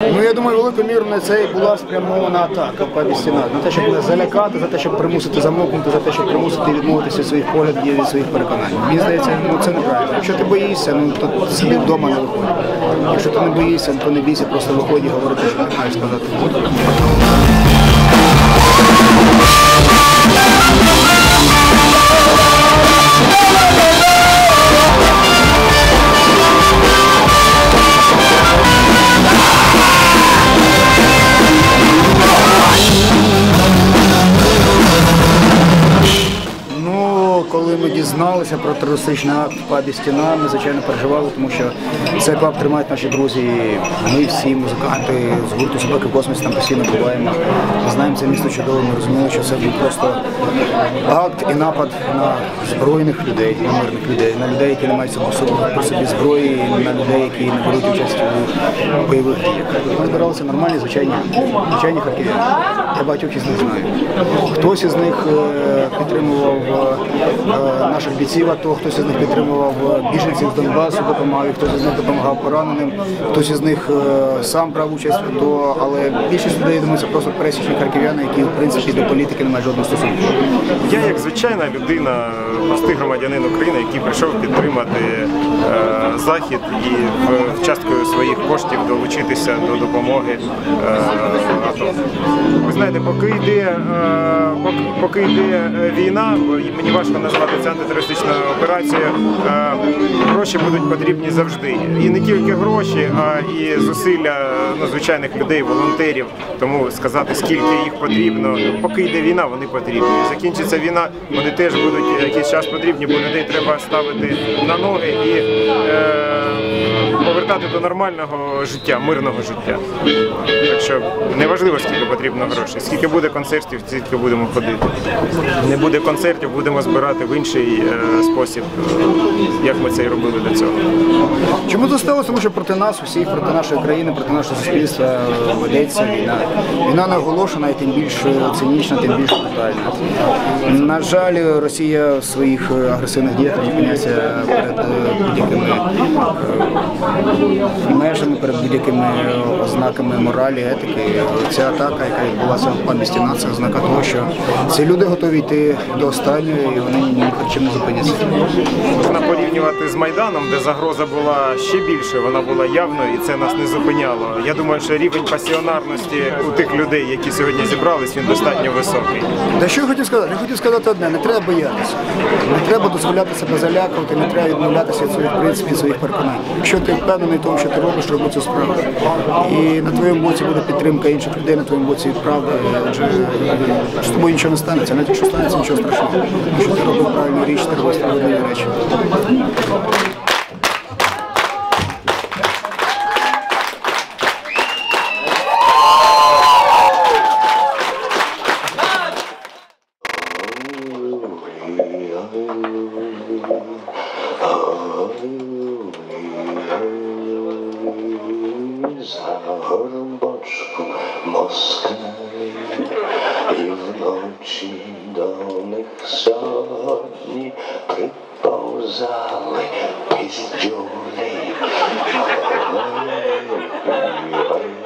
Ну я думаю, великою мірою на це була спрямована атака по стіна. На те, щоб залякати, за те, щоб примусити замовкнути, за те, щоб примусити відмовитися від своїх поглядів від своїх переконань. Мені здається, ну це неправильно. Якщо ти боїшся, ну то сиди вдома не виходь. Якщо ти не боїшся, то не бійся, просто виходь і говори що ти маєш сказати. Коли ми дізналися про терористичний акт в пабі стіна, ми звичайно переживали, тому що цей паб тримають наші друзі. Ми всі музиканти з гурту «Собаки в космосі» там постійно буваємо. Ми знаємо це місто чудово. Ми розуміли, що це був просто акт і напад на збройних людей, на мирних людей, на людей, які не мають при собі зброї, на людей, які не беруть участь у бойових діях. Ми збиралися нормальні, звичайні, звичайні харків'яни. Я багатьох із них знаю. Хтось із них е, підтримував е, наших бійців АТО, хтось із них підтримував е, біженців з Донбасу, допомагав, хтось із них допомагав пораненим, хтось із них е, сам брав участь в АТО, але більшість людей, думаю, це просто пересічні харків'яни, які в принципі до політики не мають жодного стосунку. Я як звичайна людина, простий громадянин України, який прийшов підтримати е, захід і в часткою своїх коштів долучитися до допомоги е, АТО. Ви знаєте, поки йде, е, поки, йде е, війна, мені важко назвати це антитерористичною операцією, е, гроші будуть потрібні завжди. І не тільки гроші, а і зусилля ну, звичайних людей, волонтерів. Тому сказати, скільки їх потрібно. Поки йде війна, вони потрібні. Закінчиться війна, вони теж будуть якийсь час потрібні, бо людей треба ставити на ноги і е, повертати до нормального життя, мирного життя. Так що неважливо, скільки потрібно грошей. Скільки буде концертів, стільки будемо ходити. Не буде концертів, будемо збирати в інший е, спосіб, е, як ми це і робили до цього. Чому це сталося? Тому що проти нас, усіх, проти нашої країни, проти нашого суспільства ведеться війна. Війна не оголошена і тим більш е, цинічна, тим більш брутальна. На жаль, Росія в своїх агресивних діях не перед будь-якими межами, перед будь-якими ознаками моралі, етики. Ця атака, яка відбулася в пам'яті нації, ознака того, що ці люди готові йти до останнього і вони ні перед чим не зупиняться. Можна порівнювати з Майданом, де загроза була ще більше, вона була явною і це нас не зупиняло. Я думаю, що рівень пасіонарності у тих людей, які сьогодні зібрались, він достатньо високий. Та що я хотів сказати? Я хотів сказати одне, не треба боятися. Не треба дозволяти себе залякувати, не треба відмовлятися від своїх принципів, своїх переконань. Якщо ти впевнений в тому, що ти робиш, роби цю справу. І на твоєму боці буде підтримка інших людей, на твоєму боці правда. Адже з тобою нічого не станеться, навіть якщо станеться, нічого страшного. Якщо ти робив правильну річ, ти робиш справедливі речі. the sky Ilnoci domek sodni pripouzali pizďulí. Hallelujah.